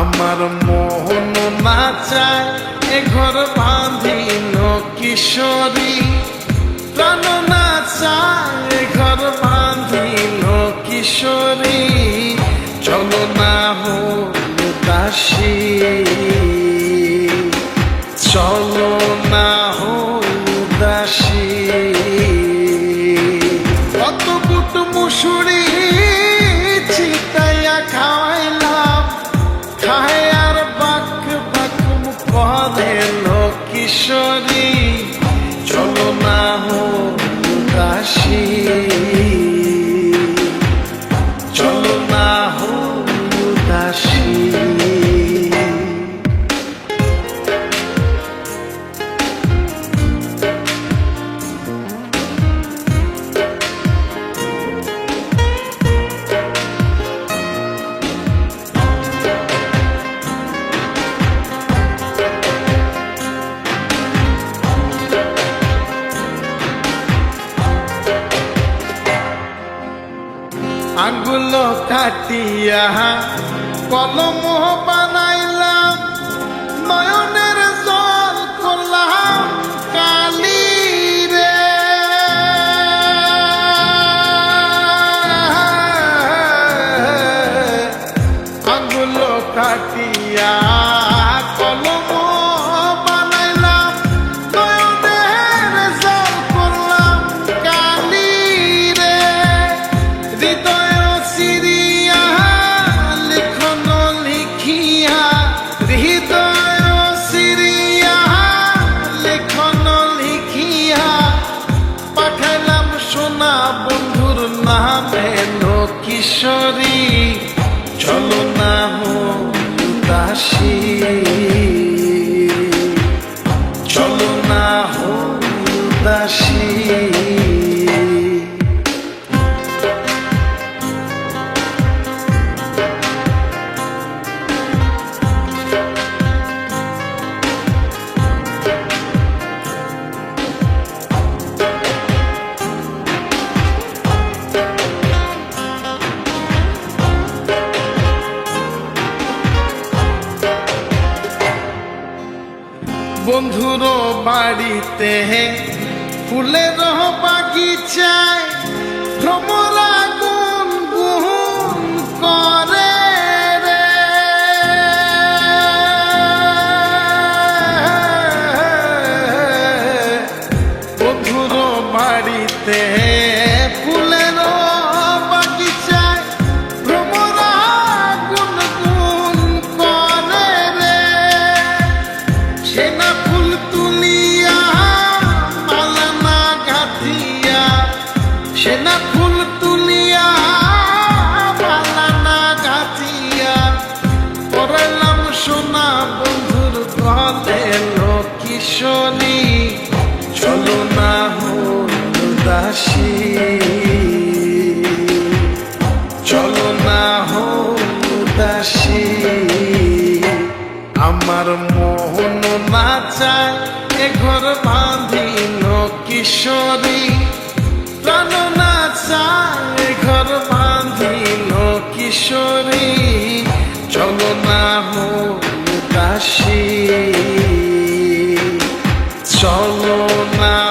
আমার মোহন না চায় এ ঘর বাঁধিল কিশোরী। প্রাণ না চায় এ ঘর বাঁধিল কিশোরী। চলো না হল দাসী। চলো না হল দাসী। কত বুট মুসুরি পদে কিশোরী চলো না হো দাসী আঙ্গুল কাটিয়া কলম বানাইলাম নয়নের জল করলাম কালি রে। আঙ্গুল কাটিয়া বন্ধুর নামে লো কিশোরী বন্ধুর বাড়িতে ফুলের বাগিচায় ভ্রমরা গুন গুন করে রে। বন্ধুর বাড়িতে সেনা ফুল তুলিয়া মালানা গাথিয়া পড়ালাম সোনা বন্ধুর গলে কিশোরী, চলো না দাসী চলো না দাসী আমার মোহন না চায়, এ ঘর বাঁধিল কিশোরী। প্রাণ কিশোরী চলো না কাশি চলো না